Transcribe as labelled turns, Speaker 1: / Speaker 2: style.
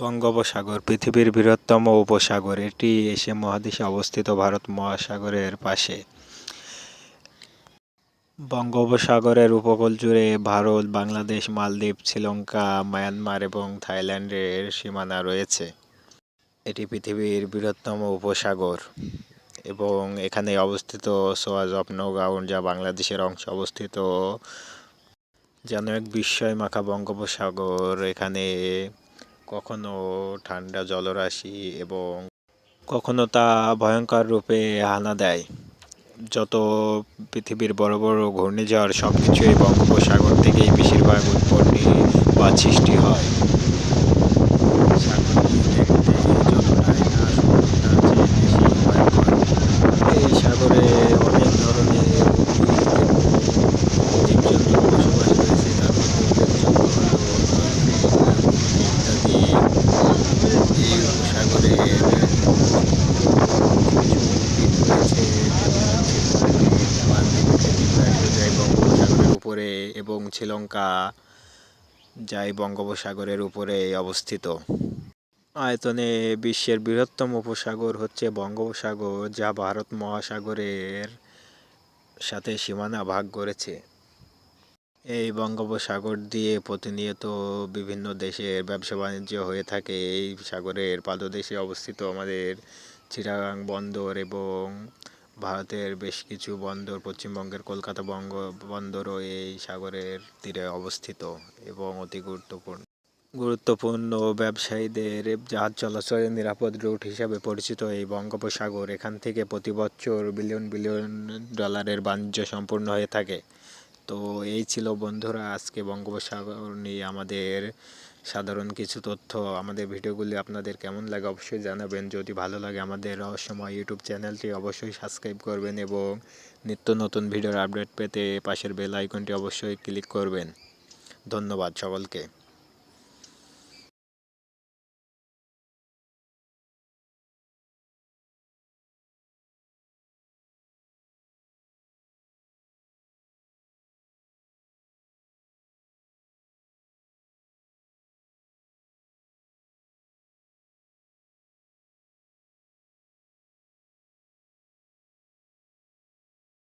Speaker 1: বঙ্গোপসাগর, পৃথিবীর বৃহত্তম উপসাগর। এটি এশিয়া মহাদেশে অবস্থিত ভারত মহাসাগরের পাশে। বঙ্গোপসাগরের উপকূল জুড়ে ভারত, বাংলাদেশ, মালদ্বীপ, শ্রীলঙ্কা, মায়ানমার এবং থাইল্যান্ডের সীমানা রয়েছে। এটি পৃথিবীর বৃহত্তম উপসাগর এবং এখানে অবস্থিত সোয়াজ অফ নৌগাঁও যা বাংলাদেশের অংশে অবস্থিত। যেন এক বিস্ময় মাখা বঙ্গোপসাগর, এখানে কখনো ঠান্ডা জলরাশি এবং কখনো তা ভয়ঙ্কর রূপে হানা দেয়। যত পৃথিবীর বড় বড় ঘূর্ণিঝড় সব কিছু এই বঙ্গোপসাগর থেকেই বেশিরভাগ উৎপত্তি বা সৃষ্টি হয়। যায় বঙ্গোপসাগরের উপরে এবং শ্রীলঙ্কা যাই বঙ্গোপসাগরের উপরে অবস্থিত। আয়তনে বিশ্বের বৃহত্তম উপসাগর হচ্ছে বঙ্গোপসাগর, যা ভারত মহাসাগরের সাথে সীমানা ভাগ করেছে। এই বঙ্গোপসাগর দিয়ে প্রতিনিয়ত বিভিন্ন দেশের ব্যবসা বাণিজ্য হয়ে থাকে। এই সাগরের পাদদেশে অবস্থিত আমাদের চিটাগাং বন্দর এবং ভারতের বেশ কিছু বন্দর, পশ্চিমবঙ্গের কলকাতা বঙ্গ বন্দরও এই সাগরের তীরে অবস্থিত এবং অতি গুরুত্বপূর্ণ। গুরুত্বপূর্ণ ব্যবসায়ীদের জাহাজ চলাচলের নিরাপদ রুট হিসাবে পরিচিত এই বঙ্গোপসাগর এখান থেকে প্রতি বছর বিলিয়ন বিলিয়ন ডলারের বাণিজ্য সম্পূর্ণ হয়ে থাকে। তো এই ছিল বন্ধুরা আজকে বঙ্গোপসাগর নিয়ে আমাদের সাধারণ কিছু তথ্য আমাদের ভিডিওগুলি আপনাদের কেমন লাগে অবশ্যই জানাবেন। যদি ভালো লাগে আমাদের রহস্যময় ইউটিউব চ্যানেলটি অবশ্যই সাবস্ক্রাইব করবেন এবং নিত্য নতুন ভিডিওর আপডেট পেতে পাশের বেল আইকনটি অবশ্যই ক্লিক করবেন। ধন্যবাদ সকলকে।